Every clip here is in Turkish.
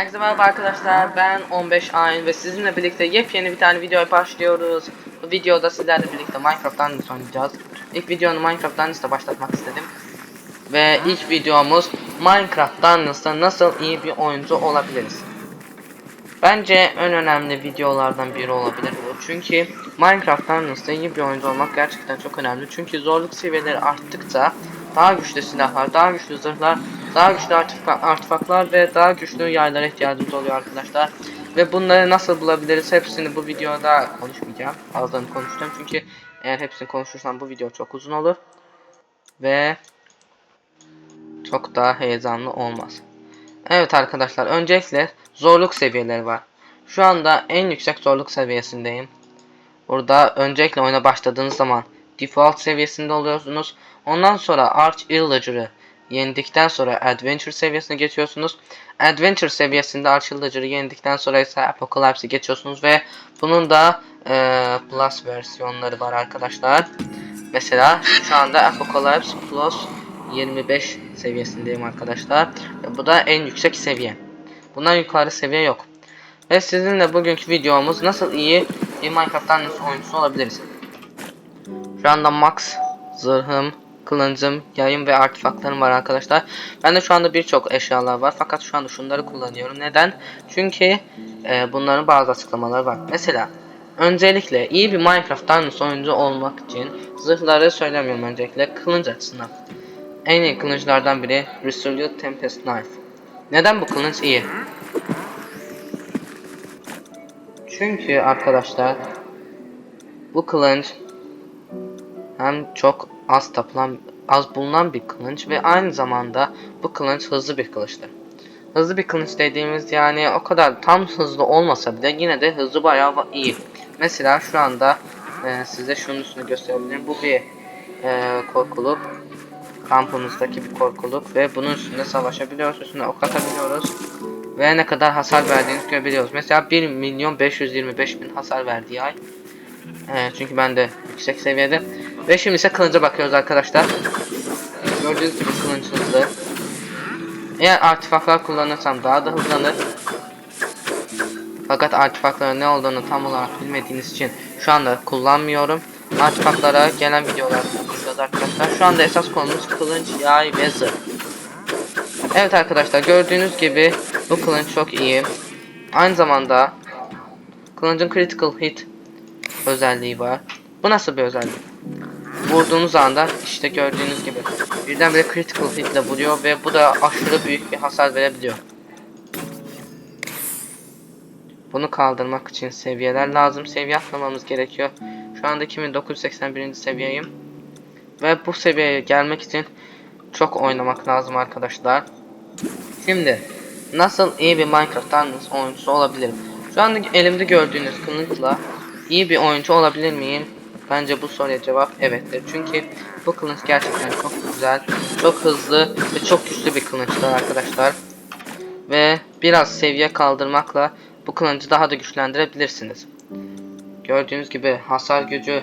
Herkese merhaba arkadaşlar ben 15 Ayn ve sizinle birlikte yepyeni bir tane videoya başlıyoruz. Bu videoda sizlerle birlikte Minecraft'tan oynayacağız. İlk videonu Minecraft'tan işte başlatmak istedim. Ve ilk videomuz Minecraft'tan nasıl iyi bir oyuncu olabiliriz. Bence en önemli videolardan biri olabilir bu. Çünkü Minecraft'tan nasıl iyi bir oyuncu olmak gerçekten çok önemli. Çünkü zorluk seviyeleri arttıkça daha güçlü silahlar, daha güçlü zırhlar, daha güçlü artifak artifaklar ve daha güçlü yaylara ihtiyacımız oluyor arkadaşlar. Ve bunları nasıl bulabiliriz hepsini bu videoda konuşmayacağım. Azdan konuştum çünkü eğer hepsini konuşursam bu video çok uzun olur. Ve çok daha heyecanlı olmaz. Evet arkadaşlar öncelikle zorluk seviyeleri var. Şu anda en yüksek zorluk seviyesindeyim. Burada öncelikle oyuna başladığınız zaman default seviyesinde oluyorsunuz. Ondan sonra Arch Illager'ı yendikten sonra Adventure seviyesine geçiyorsunuz. Adventure seviyesinde Arch Illager'ı yendikten sonra ise Apocalypse'ı geçiyorsunuz ve bunun da e, Plus versiyonları var arkadaşlar. Mesela şu anda Apocalypse Plus 25 seviyesindeyim arkadaşlar. Bu da en yüksek seviye. Bundan yukarı seviye yok. Ve sizinle bugünkü videomuz nasıl iyi bir Minecraft'tan nasıl oyuncusu olabiliriz. Şu anda max zırhım, kılıncım, yayım ve artifaklarım var arkadaşlar. Ben de şu anda birçok eşyalar var fakat şu anda şunları kullanıyorum. Neden? Çünkü e, bunların bazı açıklamaları var. Mesela öncelikle iyi bir Minecraft'tan nasıl oyuncu olmak için zırhları söylemiyorum öncelikle kılınç açısından. En iyi kılıçlardan biri Resolute Tempest Knife. Neden bu kılıç iyi? Çünkü arkadaşlar bu kılıç hem çok az tapılan az bulunan bir kılıç ve aynı zamanda bu kılıç hızlı bir kılıçtır. Hızlı bir kılıç dediğimiz yani o kadar tam hızlı olmasa bile yine de hızlı bayağı iyi. Mesela şu anda e, size şunun üstünü gösterebilirim. Bu bir e, korkuluk. Kampımızdaki bir korkuluk ve bunun üstünde savaşabiliyoruz. Üstüne ok atabiliyoruz. Ve ne kadar hasar verdiğini görebiliyoruz. Mesela 1 milyon 525 bin hasar verdiği ay. Ee, çünkü ben de yüksek seviyede. Ve şimdi ise kılıca bakıyoruz arkadaşlar. Gördüğünüz gibi kılıç. Eğer artifaklar kullanırsam daha da hızlanır. Fakat artifakların ne olduğunu tam olarak bilmediğiniz için şu anda kullanmıyorum. Artifaklara gelen videolar konuşacağız arkadaşlar. Şu anda esas konumuz kılıç, yay ve zırh. Evet arkadaşlar gördüğünüz gibi bu kılıç çok iyi. Aynı zamanda kılıcın critical hit özelliği var. Bu nasıl bir özellik? Vurduğunuz anda işte gördüğünüz gibi birdenbire critical hit ile vuruyor ve bu da aşırı büyük bir hasar verebiliyor. Bunu kaldırmak için seviyeler lazım. Seviye atlamamız gerekiyor. Şu anda 2981. seviyeyim. Ve bu seviyeye gelmek için çok oynamak lazım arkadaşlar. Şimdi nasıl iyi bir Minecraft oyuncusu olabilirim? Şu anda elimde gördüğünüz kılıçla iyi bir oyuncu olabilir miyim? Bence bu soruya cevap evettir. Çünkü bu kılıç gerçekten çok güzel, çok hızlı ve çok güçlü bir kılıçtır arkadaşlar. Ve biraz seviye kaldırmakla bu kılıcı daha da güçlendirebilirsiniz. Gördüğünüz gibi hasar gücü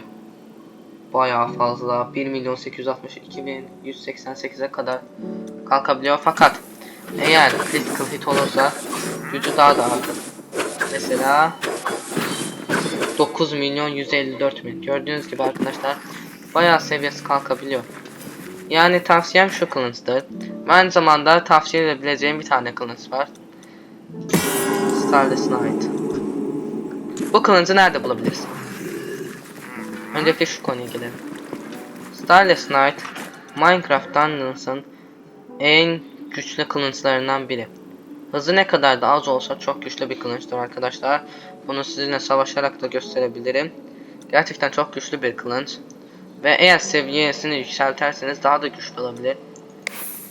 bayağı fazla 1 milyon 862 bin 188'e kadar kalkabiliyor fakat eğer critical hit olursa gücü daha da artar. Mesela 9 milyon 154 bin. Gördüğünüz gibi arkadaşlar bayağı seviyesi kalkabiliyor. Yani tavsiyem şu kılıçtır. Aynı zamanda tavsiye edebileceğim bir tane kılıç var. Starless Knight. Bu kılıcı nerede bulabiliriz? Öncelikle şu konuya gelelim. Starless Knight Minecraft Dungeons'ın en güçlü kılıçlarından biri. Hızı ne kadar da az olsa çok güçlü bir kılıçtır arkadaşlar. Bunu sizinle savaşarak da gösterebilirim. Gerçekten çok güçlü bir kılıç. Ve eğer seviyesini yükselterseniz daha da güçlü olabilir.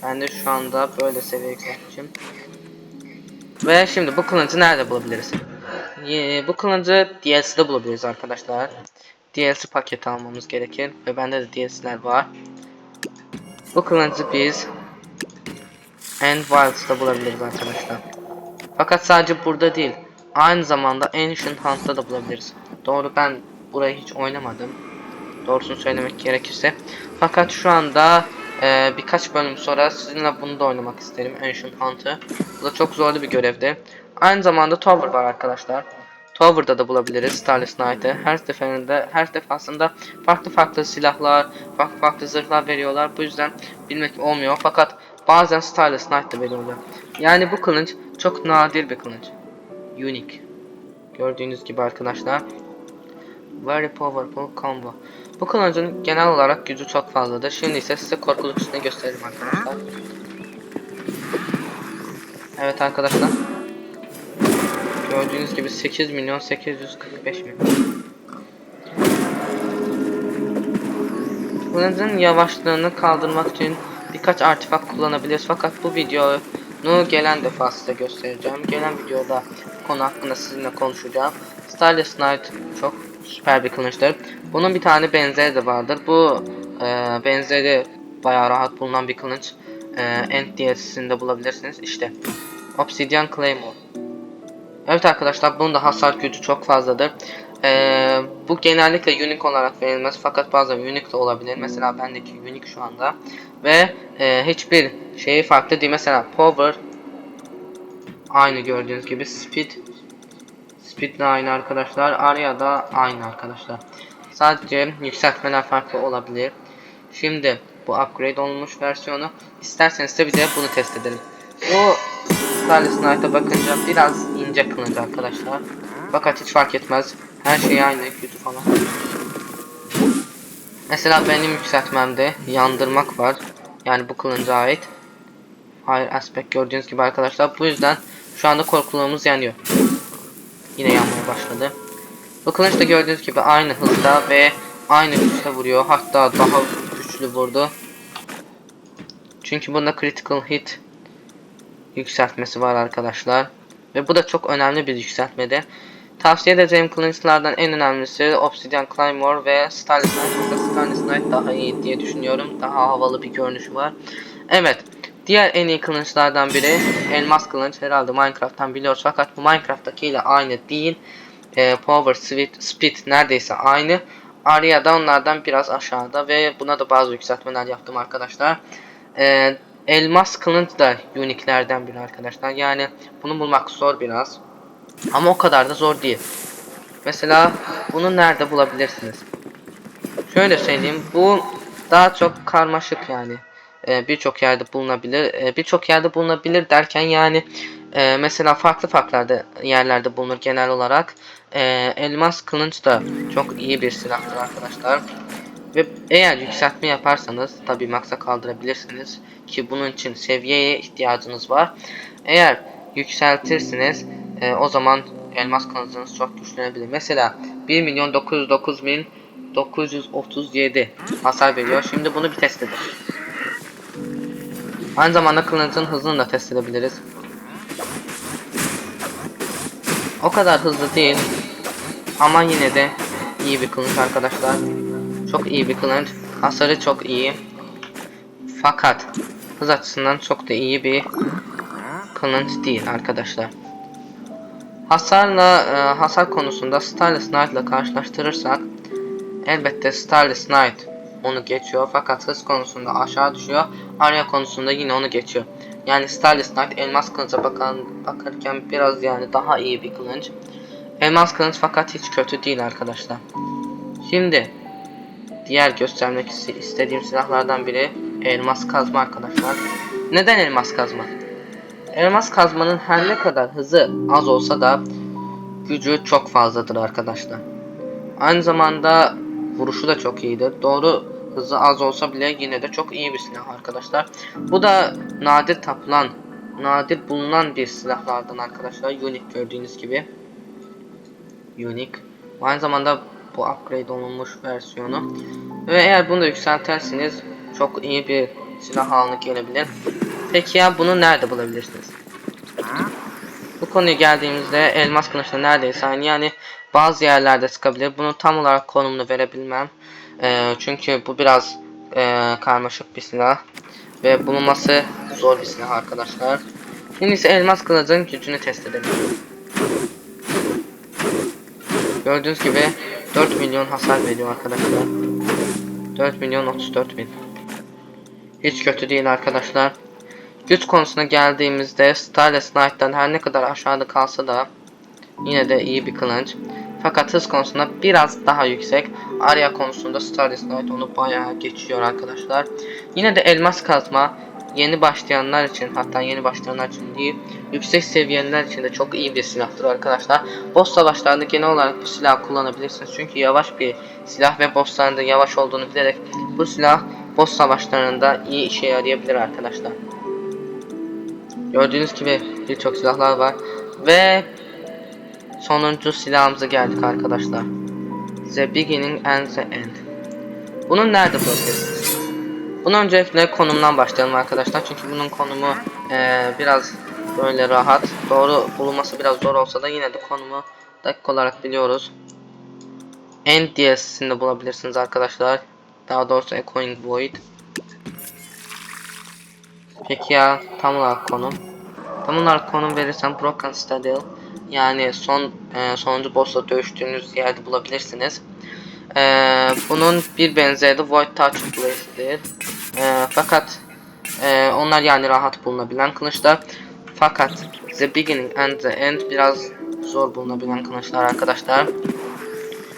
Ben de şu anda böyle seviye yükseltmişim. Ve şimdi bu kılıcı nerede bulabiliriz? Bu kılıcı DLC'de bulabiliriz arkadaşlar. DLC paketi almamız gerekir ve bende de DLC'ler var. Bu kılıcı biz End Wilds'da bulabiliriz arkadaşlar. Fakat sadece burada değil. Aynı zamanda Ancient Hunt'ta da bulabiliriz. Doğru ben burayı hiç oynamadım. Doğrusunu söylemek gerekirse. Fakat şu anda Ee, birkaç bölüm sonra sizinle bunu da oynamak isterim. Ancient Hunt'ı. Bu da çok zorlu bir görevdi. Aynı zamanda Tower var arkadaşlar. Tower'da da bulabiliriz Starless Knight'ı. Her seferinde, her defasında farklı farklı silahlar, farklı farklı zırhlar veriyorlar. Bu yüzden bilmek olmuyor. Fakat bazen Starless Knight da veriyorlar. Yani bu kılıç çok nadir bir kılıç. Unique. Gördüğünüz gibi arkadaşlar. Very powerful combo. Bu kılıcın genel olarak gücü çok fazladır. Şimdi ise size korkuluk üstüne göstereyim arkadaşlar. Evet arkadaşlar. Gördüğünüz gibi 8 milyon 845 milyon. Kılıcın yavaşlığını kaldırmak için birkaç artifak kullanabiliriz. Fakat bu videoyu gelen defa size göstereceğim. Gelen videoda konu hakkında sizinle konuşacağım. Starless Knight çok süper bir kılıçtır. Bunun bir tane benzeri de vardır. Bu e, benzeri bayağı rahat bulunan bir kılıç. E, End DLC'sinde bulabilirsiniz. İşte Obsidian Claymore. Evet arkadaşlar bunun da hasar gücü çok fazladır. Ee, bu genellikle unique olarak verilmez fakat bazen unique de olabilir. Mesela bendeki unique şu anda. Ve e, hiçbir şeyi farklı değil. Mesela power aynı gördüğünüz gibi speed speed de aynı arkadaşlar. Arya da aynı arkadaşlar. Sadece yükseltmeler farklı olabilir. Şimdi bu upgrade olmuş versiyonu. İsterseniz de bir de bunu test edelim. Bu Starless Knight'a bakınca biraz ince kılıç arkadaşlar. Fakat hiç fark etmez. Her şey aynı gücü falan. Mesela benim yükseltmemde yandırmak var. Yani bu kılınca ait. Hayır aspect gördüğünüz gibi arkadaşlar. Bu yüzden şu anda korkuluğumuz yanıyor. Yine yanmaya başladı. Bu kılıç da gördüğünüz gibi aynı hızda ve aynı güçte vuruyor. Hatta daha güçlü vurdu. Çünkü bunda critical hit yükseltmesi var arkadaşlar. Ve bu da çok önemli bir yükseltmede. Tavsiye edeceğim kılıçlardan en önemlisi Obsidian Claymore ve Starless Knight. Starless Knight daha iyi diye düşünüyorum. Daha havalı bir görünüşü var. Evet. Diğer en iyi kılıçlardan biri Elmas kılıç. Herhalde Minecraft'tan biliyoruz fakat bu Minecraft'takiyle aynı değil. Ee, power, speed, speed neredeyse aynı. Arya da onlardan biraz aşağıda ve buna da bazı yükseltmeler yaptım arkadaşlar. Ee, elmas kılıç da unique'lerden biri arkadaşlar. Yani bunu bulmak zor biraz. Ama o kadar da zor değil. Mesela bunu nerede bulabilirsiniz? Şöyle söyleyeyim. Bu daha çok karmaşık yani. Ee, birçok yerde bulunabilir. Ee, birçok yerde bulunabilir derken yani e, mesela farklı farklı yerlerde bulunur genel olarak. Ee, elmas kılıç da çok iyi bir silahtır arkadaşlar. Ve eğer yükseltme yaparsanız tabi maksa kaldırabilirsiniz ki bunun için seviyeye ihtiyacınız var. Eğer yükseltirsiniz e, o zaman elmas kılıcınız çok güçlenebilir. Mesela 1 milyon 909 bin 937 hasar veriyor. Şimdi bunu bir test edelim. Aynı zamanda kılıcın hızını da test edebiliriz. O kadar hızlı değil. Ama yine de iyi bir kılıç arkadaşlar. Çok iyi bir kılıç. Hasarı çok iyi. Fakat hız açısından çok da iyi bir kılıç değil arkadaşlar. Hasarla e, hasar konusunda Starless Knight ile karşılaştırırsak elbette Starless Knight onu geçiyor fakat hız konusunda aşağı düşüyor. Arya konusunda yine onu geçiyor. Yani Starless Knight elmas kılıca bakan, bakarken biraz yani daha iyi bir kılıç. Elmas kılıç fakat hiç kötü değil arkadaşlar. Şimdi diğer göstermek istediğim silahlardan biri elmas kazma arkadaşlar. Neden elmas kazma? Elmas kazmanın her ne kadar hızı az olsa da gücü çok fazladır arkadaşlar. Aynı zamanda vuruşu da çok iyidir. Doğru hızı az olsa bile yine de çok iyi bir silah arkadaşlar. Bu da nadir tapılan, nadir bulunan bir silahlardan arkadaşlar. Unique gördüğünüz gibi. Unique. Aynı zamanda bu upgrade olunmuş versiyonu. Ve eğer bunu da yükselterseniz çok iyi bir silah haline gelebilir. Peki ya bunu nerede bulabilirsiniz? Bu konuya geldiğimizde elmas kılıçla neredeyse aynı yani bazı yerlerde sıkabilir. Bunu tam olarak konumunu verebilmem. Ee, çünkü bu biraz e, karmaşık bir silah. Ve bulunması zor bir silah arkadaşlar. Şimdi ise elmas kılıcın gücünü test edelim. Gördüğünüz gibi 4 milyon hasar veriyor arkadaşlar. 4 milyon 34 bin. hiç kötü değil arkadaşlar. Güç konusuna geldiğimizde Starless Knight'tan her ne kadar aşağıda kalsa da yine de iyi bir kılıç. Fakat hız konusunda biraz daha yüksek. Arya konusunda Starless Knight onu bayağı geçiyor arkadaşlar. Yine de elmas kazma yeni başlayanlar için hatta yeni başlayanlar için değil yüksek seviyeliler için de çok iyi bir silahtır arkadaşlar. Boss savaşlarında genel olarak bu silahı kullanabilirsiniz. Çünkü yavaş bir silah ve bossların da yavaş olduğunu bilerek bu silah boss savaşlarında iyi işe yarayabilir arkadaşlar. Gördüğünüz gibi birçok silahlar var ve sonuncu silahımıza geldik arkadaşlar. The beginning and the end. Bunun nerede bulabilirsiniz? Bunun öncelikle konumdan başlayalım arkadaşlar. Çünkü bunun konumu eee, biraz böyle rahat. Doğru bulunması biraz zor olsa da yine de konumu dakik olarak biliyoruz. End diyesinde bulabilirsiniz arkadaşlar. Daha doğrusu Echoing Void. Peki ya tam olarak konum? Tam olarak konum verirsem Broken Citadel yani son e, sonuncu boss'la dövüştüğünüz yerde bulabilirsiniz. E, bunun bir benzeri de Void Touch Place'dir. E, fakat e, onlar yani rahat bulunabilen kılıçlar. Fakat The Beginning and the End biraz zor bulunabilen kılıçlar arkadaşlar.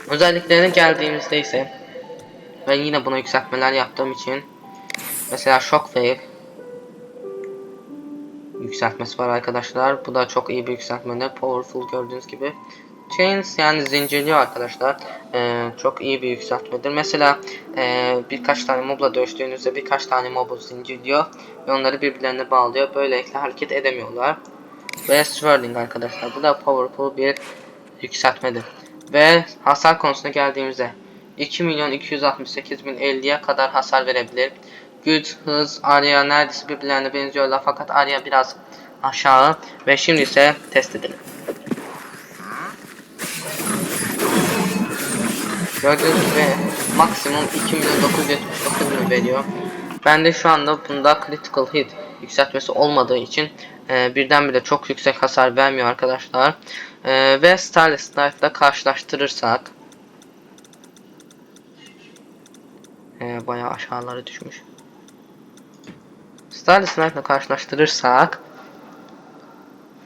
Özelliklerine geldiğimizde ise ben yine buna yükseltmeler yaptığım için mesela Shockwave yükseltmesi var arkadaşlar. Bu da çok iyi bir yükseltmedir. Powerful gördüğünüz gibi. Chains yani zincirliyor arkadaşlar. Ee, çok iyi bir yükseltmedir. Mesela e, birkaç tane mobla dövüştüğünüzde birkaç tane mobu zincirliyor ve onları birbirlerine bağlıyor. Böylelikle hareket edemiyorlar. Ve swirling arkadaşlar. Bu da powerful bir yükseltmedir. Ve hasar konusuna geldiğimizde 2 milyon 268 bin 50'ye kadar hasar verebilir. Güç, hız, Arya neredeyse birbirlerine benziyorlar fakat Arya biraz aşağı ve şimdi ise test edelim. Gördüğünüz gibi maksimum 2 milyon 979 bin veriyor. Ben de şu anda bunda critical hit yükseltmesi olmadığı için e, birdenbire çok yüksek hasar vermiyor arkadaşlar. E, ve Starless Knight'la karşılaştırırsak e, bayağı aşağılara düşmüş. Starless Knight'la karşılaştırırsak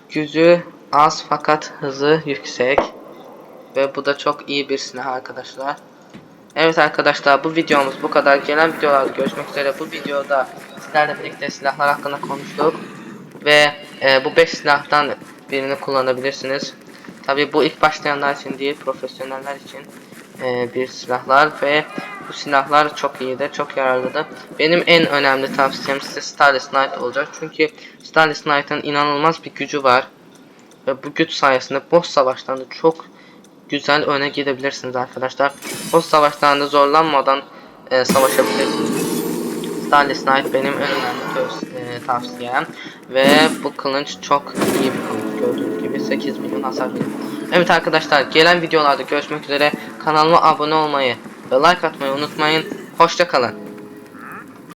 gücü az fakat hızı yüksek ve bu da çok iyi bir silah arkadaşlar. Evet arkadaşlar bu videomuz bu kadar. Gelen videolarda görüşmek üzere. Bu videoda sizlerle birlikte silahlar hakkında konuştuk. Ve e, bu 5 silahtan birini kullanabilirsiniz. Tabi bu ilk başlayanlar için değil profesyoneller için e, bir silahlar ve bu silahlar çok iyidir, çok yararlıdır. Benim en önemli tavsiyem size Starless Knight olacak. Çünkü Starless Knight'ın inanılmaz bir gücü var. Ve bu güç sayesinde boss savaşlarında çok güzel öne gidebilirsiniz arkadaşlar. Boss savaşlarında zorlanmadan e, savaşabilirsiniz. Starless Knight benim en önemli e, tavsiyem. Ve bu kılıç çok iyi bir kılıç. Gördüğünüz gibi 8 milyon hasar veriyor. Evet arkadaşlar gelen videolarda görüşmek üzere. Kanalıma abone olmayı ve like atmayı unutmayın. Hoşça kalın.